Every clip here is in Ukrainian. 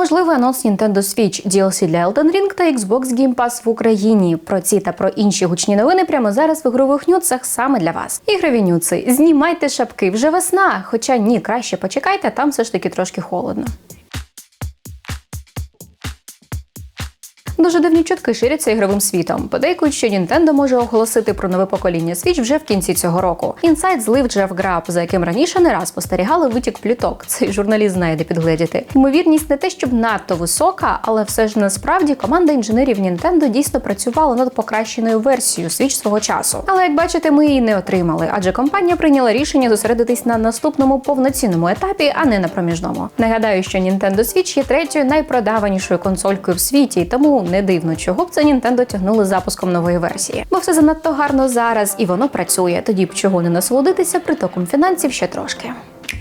Можливий анонс Nintendo Switch, DLC для Elden Ring та Xbox Game Pass в Україні. Про ці та про інші гучні новини прямо зараз в ігрових нюцах саме для вас. Ігрові нюци, знімайте шапки вже весна. Хоча ні, краще почекайте, там все ж таки трошки холодно. Дуже дивні чутки ширяться ігровим світом. Подейкують, що Nintendo може оголосити про нове покоління Switch вже в кінці цього року. Інсайт злив Джеф Граб, за яким раніше не раз спостерігали витік пліток. Цей журналіст знає де підгледіти. Ймовірність не те, щоб надто висока, але все ж насправді команда інженерів Nintendo дійсно працювала над покращеною версією Switch свого часу. Але як бачите, ми її не отримали, адже компанія прийняла рішення зосередитись на наступному повноцінному етапі, а не на проміжному. Нагадаю, що Nintendo Switch є третьою найпродаванішою консолькою в світі, тому не дивно, чого б це Nintendo тягнули запуском нової версії. Бо все занадто гарно зараз і воно працює. Тоді б чого не насолодитися притоком фінансів ще трошки.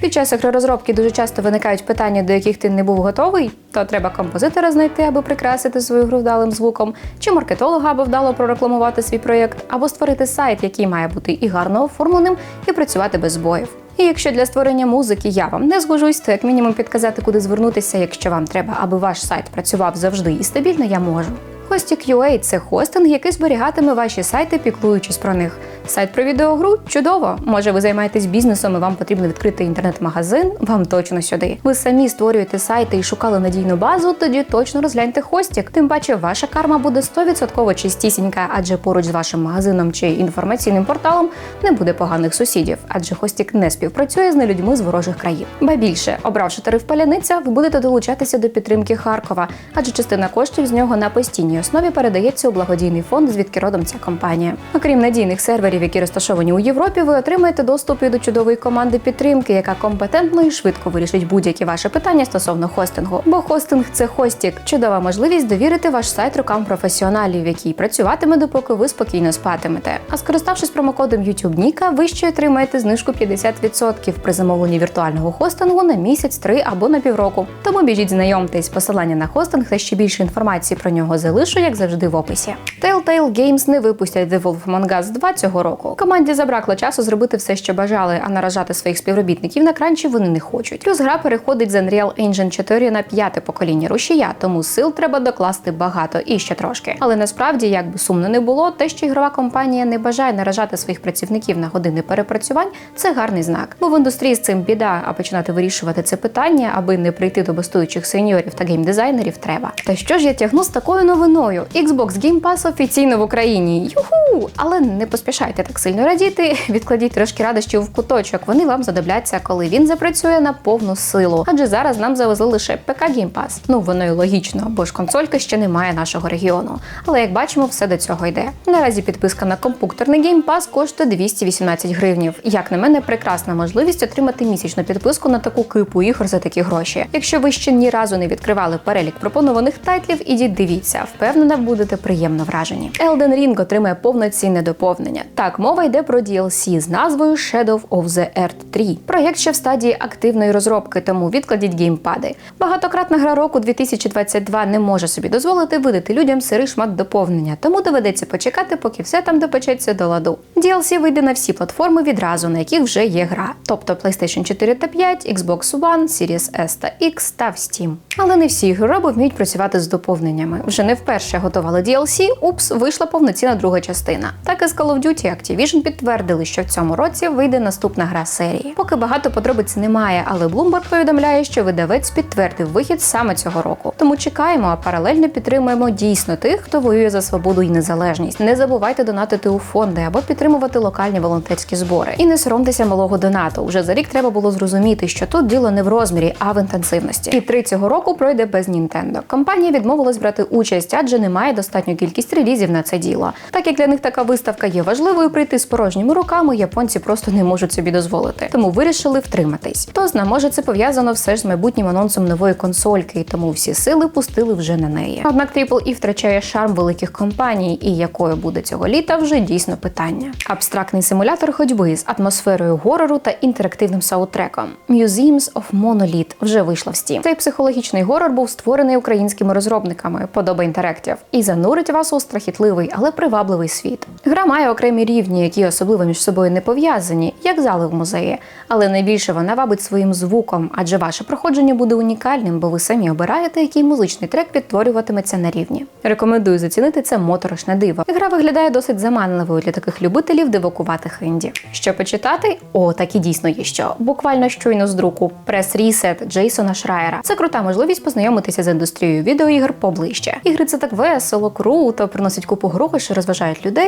Під час ігророзробки дуже часто виникають питання, до яких ти не був готовий, то треба композитора знайти, аби прикрасити свою гру вдалим звуком, чи маркетолога, аби вдало прорекламувати свій проєкт, або створити сайт, який має бути і гарно оформленим, і працювати без збоїв. І якщо для створення музики я вам не згожусь, то як мінімум підказати, куди звернутися, якщо вам треба, аби ваш сайт працював завжди і стабільно, я можу. Hostik UA – це хостинг, який зберігатиме ваші сайти, піклуючись про них. Сайт про відеогру чудово. Може, ви займаєтесь бізнесом і вам потрібно відкрити інтернет-магазин. Вам точно сюди. Ви самі створюєте сайти і шукали надійну базу. Тоді точно розгляньте Hostik. Тим паче, ваша карма буде 100% чистісінька, адже поруч з вашим магазином чи інформаційним порталом не буде поганих сусідів, адже Hostik не співпрацює з нелюдьми з ворожих країн. Ба більше, обравши тариф паляниця, ви будете долучатися до підтримки Харкова, адже частина коштів з нього на постійній основі передається у благодійний фонд, звідки родом ця компанія. Окрім надійних серверів, які розташовані у Європі, ви отримаєте доступ і до чудової команди підтримки, яка компетентно і швидко вирішить будь-які ваші питання стосовно хостингу. Бо хостинг це хостік, чудова можливість довірити ваш сайт рукам професіоналів, який працюватиме, допоки ви спокійно спатимете. А скориставшись промокодом YouTube Ніка, ви ще отримаєте знижку 50% при замовленні віртуального хостингу на місяць, три або на півроку. Тому біжіть знайомтесь, посилання на хостинг та ще більше інформації про нього залишу, як завжди, в описі. Telltale Games не випустять The Wolf Among Us 2 цього року. Команді забракло часу зробити все, що бажали, а наражати своїх співробітників на кранчі вони не хочуть. Плюс гра переходить з Unreal Engine 4 на п'яте покоління рушія, тому сил треба докласти багато і ще трошки. Але насправді, як би сумно не було, те, що ігрова компанія не бажає наражати своїх працівників на години перепрацювань, це гарний знак. Бо в індустрії з цим біда, а починати вирішувати це питання, аби не прийти до бастуючих сеньорів та геймдизайнерів, треба. Та що ж я тягну з такою новиною? Xbox Game Pass офіційно в Україні. Юху! Але не поспішайте так сильно радіти. Відкладіть трошки радощів в куточок. Вони вам задобляться, коли він запрацює на повну силу. Адже зараз нам завезли лише ПК Game Pass. Ну воно й логічно, бо ж консолька ще немає нашого регіону. Але як бачимо, все до цього йде. Наразі підписка на комп'ютерний Game Pass коштує 218 гривнів. Як на мене, прекрасна можливість отримати місячну підписку на таку кипу ігор за такі гроші. Якщо ви ще ні разу не відкривали перелік пропонованих тайтлів, ідіть дивіться. Впевнена, будете приємно вражені. Elden Ring отримає повноцінне доповнення. Так, мова йде про DLC з назвою Shadow of the Earth 3. Проєкт ще в стадії активної розробки, тому відкладіть геймпади. Багатократна гра року 2022 не може собі дозволити видати людям сирий шмат доповнення, тому доведеться почекати, поки все там допечеться до ладу. DLC вийде на всі платформи відразу, на яких вже є гра, тобто PlayStation 4 та 5, Xbox One, Series S та X та в Steam. Але не всі ігророби вміють працювати з доповненнями. Вже не вперше готували DLC, упс, вийшла повноцінна друга частина. Так і з Call of Duty Activision підтвердили, що в цьому році вийде наступна гра серії. Поки багато подробиць немає, але Bloomberg повідомляє, що видавець підтвердив вихід саме цього року. Тому чекаємо, а паралельно підтримуємо дійсно тих, хто воює за свободу і незалежність. Не забувайте донатити у фонди або підтримувати локальні волонтерські збори. І не соромтеся малого донату. Вже за рік треба було зрозуміти, що тут діло не в розмірі, а в інтенсивності. І три цього року пройде без Nintendo. Компанія відмовилась брати участь, адже немає достатню кількість релізів на це діло. Так як для них така виставка є важливою, прийти з порожніми руками японці просто не можуть собі дозволити. Тому вирішили втриматись. Хто зна, може це пов'язано все ж з майбутнім анонсом нової консольки, і тому всі сили пустили вже на неї. Однак Triple E втрачає шарм великих компаній, і якою буде цього літа вже дійсно питання. Абстрактний симулятор ходьби з атмосферою горору та інтерактивним саундтреком Museums of Monolith вже вийшла в Steam. Цей психологічний горор був створений українськими розробниками Подоба ефектів і занурить вас у страхітливий, але привабливий світ. Гра має окремі рівні, які особливо між собою не пов'язані, як зали в музеї, але найбільше вона вабить своїм звуком, адже ваше проходження буде унікальним, бо ви самі обираєте, який музичний трек відтворюватиметься на рівні. Рекомендую зацінити це моторошне диво. Гра виглядає досить заманливою для таких любителів дивакуватих інді. Що почитати? О, так і дійсно є що. Буквально щойно з друку прес рісет Джейсона Шрайера. Це крута можливість познайомитися з індустрією відеоігр поближче. Ігри це так весело, круто, приносять купу грошей, розважають людей.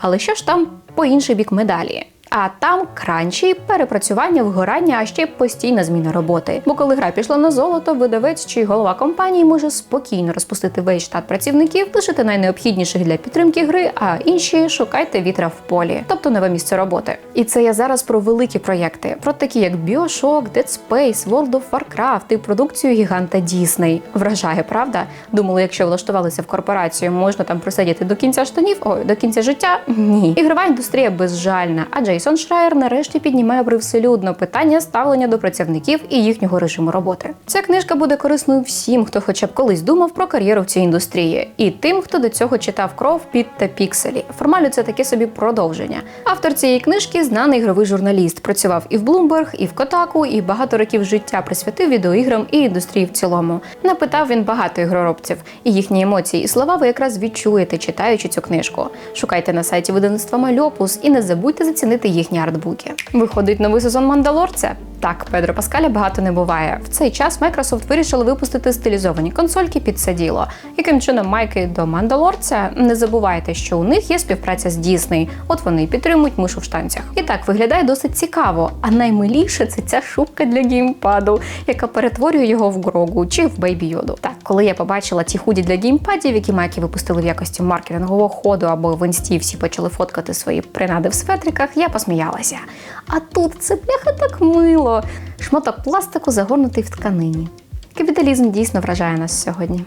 Але що ж там по інший бік медалі? А там кранчі, перепрацювання, вгорання, а ще постійна зміна роботи. Бо коли гра пішла на золото, видавець чи голова компанії може спокійно розпустити весь штат працівників, лишити найнеобхідніших для підтримки гри, а інші шукайте вітра в полі, тобто нове місце роботи. І це я зараз про великі проєкти, про такі як Bioshock, Dead Space, World of Warcraft і продукцію гіганта Disney. Вражає, правда? Думали, якщо влаштувалися в корпорацію, можна там просидіти до кінця штанів, ой, до кінця життя. Ні, ігрова індустрія безжальна, адже Джейсон Шрайер нарешті піднімає привселюдно питання ставлення до працівників і їхнього режиму роботи. Ця книжка буде корисною всім, хто хоча б колись думав про кар'єру в цій індустрії, і тим, хто до цього читав кров під та пікселі. Формально це таке собі продовження. Автор цієї книжки знаний ігровий журналіст. Працював і в Bloomberg, і в Котаку, і багато років життя присвятив відеоіграм і індустрії в цілому. Напитав він багато ігроробців, і їхні емоції і слова ви якраз відчуєте, читаючи цю книжку. Шукайте на сайті видавництва Мальопус і не забудьте зацінити їхні артбуки. Виходить новий сезон Мандалорця. Так, Педро Паскаля багато не буває. В цей час Microsoft вирішили випустити стилізовані консольки під це діло. Яким чином майки до Мандалорця? Не забувайте, що у них є співпраця з Disney. От вони і підтримують мишу в штанцях. І так виглядає досить цікаво. А наймиліше це ця шубка для геймпаду, яка перетворює його в Грогу чи в Бейбі Йоду. Так, коли я побачила ті худі для геймпадів, які майки випустили в якості маркетингового ходу або в інсті всі почали фоткати свої принади в светриках, я посміялася. А тут це бляха так мило. Шматок пластику загорнутий в тканині. Капіталізм дійсно вражає нас сьогодні.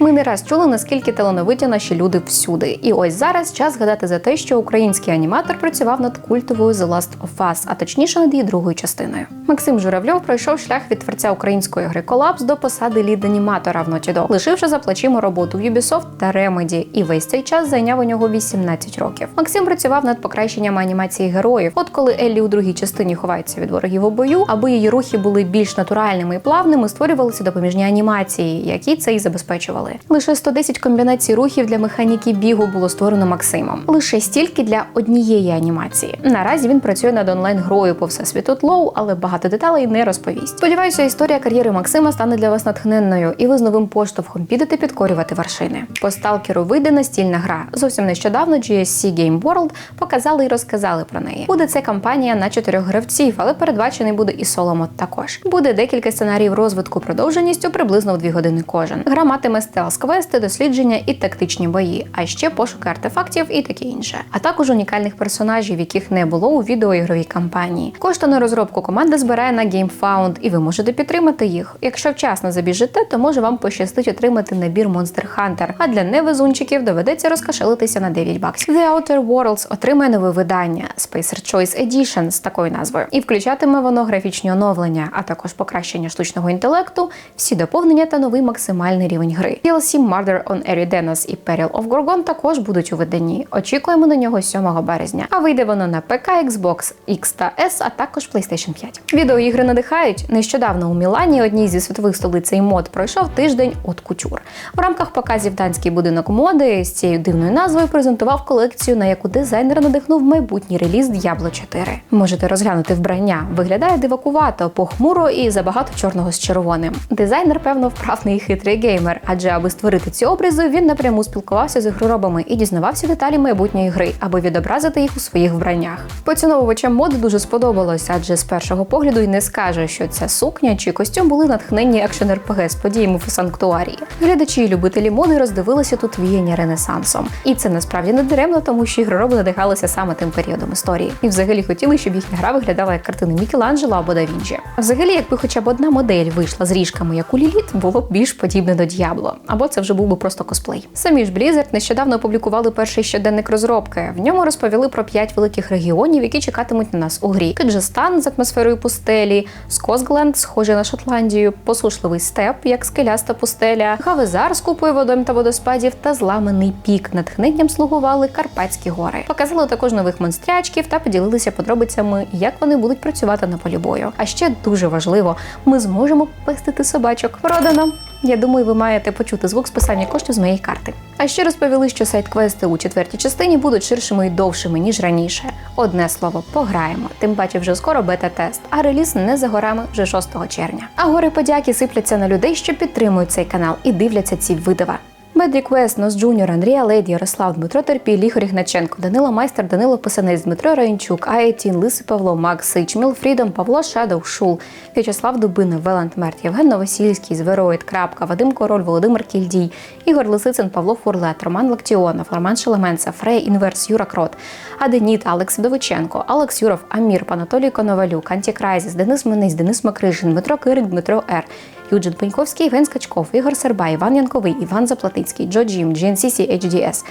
Ми не раз чули, наскільки талановиті наші люди всюди. І ось зараз час згадати за те, що український аніматор працював над культовою The Last of Us, а точніше над її другою частиною. Максим Журавльов пройшов шлях від творця української гри Collapse до посади лід-аніматора в Naughty Dog, лишивши за плечима роботу в Ubisoft та Remedy, і весь цей час зайняв у нього 18 років. Максим працював над покращенням анімації героїв. От коли Еллі у другій частині ховається від ворогів у бою, аби її рухи були більш натуральними і плавними, створювалися допоміжні анімації, які це і забезпечували. Лише 110 комбінацій рухів для механіки бігу було створено Максимом. Лише стільки для однієї анімації. Наразі він працює над онлайн-грою по всесвіту Тлоу, але багато деталей не розповість. Сподіваюся, історія кар'єри Максима стане для вас натхненною, і ви з новим поштовхом підете підкорювати вершини. По сталкеру вийде настільна гра. Зовсім нещодавно GSC Game World показали і розказали про неї. Буде це кампанія на чотирьох гравців, але передбачений буде і соломот також. Буде декілька сценаріїв розвитку продовженістю приблизно в дві години кожен. Гра матиме стелс квести, дослідження і тактичні бої, а ще пошуки артефактів і таке інше. А також унікальних персонажів, яких не було у відеоігровій кампанії. Кошти на розробку команда збирає на GameFound, і ви можете підтримати їх. Якщо вчасно забіжите, то може вам пощастить отримати набір Monster Hunter, а для невезунчиків доведеться розкошелитися на 9 баксів. The Outer Worlds отримає нове видання Spacer Choice Edition з такою назвою, і включатиме воно графічні оновлення, а також покращення штучного інтелекту, всі доповнення та новий максимальний рівень гри. DLC Murder on Eridanos і Peril of Gorgon також будуть у виданні. Очікуємо на нього 7 березня. А вийде воно на ПК, Xbox X та S, а також PlayStation 5. Відеоігри надихають. Нещодавно у Мілані, одній зі світових столиць мод, пройшов тиждень от кутюр. В рамках показів данський будинок моди з цією дивною назвою презентував колекцію, на яку дизайнер надихнув майбутній реліз Diablo 4. Можете розглянути вбрання. Виглядає дивакувато, похмуро і забагато чорного з червоним. Дизайнер, певно, вправний і хитрий геймер, адже аби створити ці образи, він напряму спілкувався з ігроробами і дізнавався деталі майбутньої гри, аби відобразити їх у своїх вбраннях. Поціновувачам моди дуже сподобалось, адже з першого погляду й не скаже, що ця сукня чи костюм були натхненні екшен РПГ з подіями в санктуарії. Глядачі і любителі моди роздивилися тут віяння ренесансом. І це насправді не даремно, тому що ігророби надихалися саме тим періодом історії. І взагалі хотіли, щоб їхня гра виглядала як картини Мікеланджело або да Вінчі. Взагалі, якби хоча б одна модель вийшла з ріжками, як у Ліліт, було б більш подібне до Д'ябло. Або це вже був би просто косплей. Самі ж Blizzard нещодавно опублікували перший щоденник розробки. В ньому розповіли про п'ять великих регіонів, які чекатимуть на нас у грі: Киджистан з атмосферою пустелі, Скозгленд, схожий на Шотландію, посушливий степ, як скеляста пустеля, Гавезар з купою водойм та водоспадів та зламаний пік. Натхненням слугували Карпатські гори. Показали також нових монстрячків та поділилися подробицями, як вони будуть працювати на полі бою. А ще дуже важливо, ми зможемо пестити собачок. Продано. Я думаю, ви маєте почути звук списання коштів з моєї карти. А ще розповіли, що сайт-квести у четвертій частині будуть ширшими і довшими ніж раніше. Одне слово, пограємо. Тим паче вже скоро бета-тест, а реліз не за горами вже 6 червня. А гори подяки сипляться на людей, що підтримують цей канал і дивляться ці видива. Бед Ріквест, Нос Джуніор, Андрія Леді, Ярослав, Дмитро Терпіль, Ігор Ігначенко, Данила Майстер, Данило Писанець, Дмитро Раїнчук, Аєтін, Лиси Павло, Макс Сич, Міл Фрідом, Павло Шадов, Шул, В'ячеслав Дубина, Веланд Мерт, Євген Новосільський, Звероїд, Крапка, Вадим Король, Володимир Кільдій, Ігор Лисицин, Павло Фурлет, Роман Лактіонов, Роман Шелеменца, Фрей Інверс, Юра Крот, Аденіт, Алекс Вдовиченко, Алекс Юров, Амір, Анатолій Коновалюк, Антікрайзіс, Денис Минець, Денис Макрижин, Дмитро Кирик, Дмитро Р. Юджин Пеньковський, Євген Скачков, Ігор Серба, Іван Янковий, Іван Заплатицький, Джо Джім, GNCC HDS.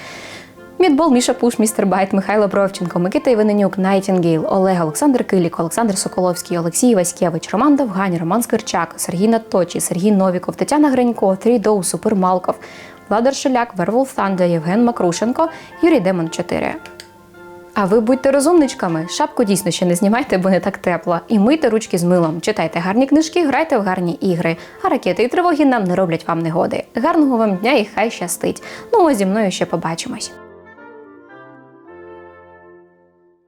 Мідбол, Міша Пуш, Містер Байт, Михайло Бровченко, Микита Іваненюк, Найтінгейл, Олег, Олександр Килік, Олександр Соколовський, Олексій Васькевич, Роман Довгань, Роман Скирчак, Сергій Наточі, Сергій Новіков, Тетяна Гринько, Трідоу, Супер Малков, Владар Шеляк, Вервол Thunder, Євген Макрушенко, Юрій Демон 4. А ви будьте розумничками. Шапку дійсно ще не знімайте, бо не так тепло. І мийте ручки з милом, читайте гарні книжки, грайте в гарні ігри. А ракети і тривоги нам не роблять вам негоди. Гарного вам дня і хай щастить. Ну а зі мною ще побачимось.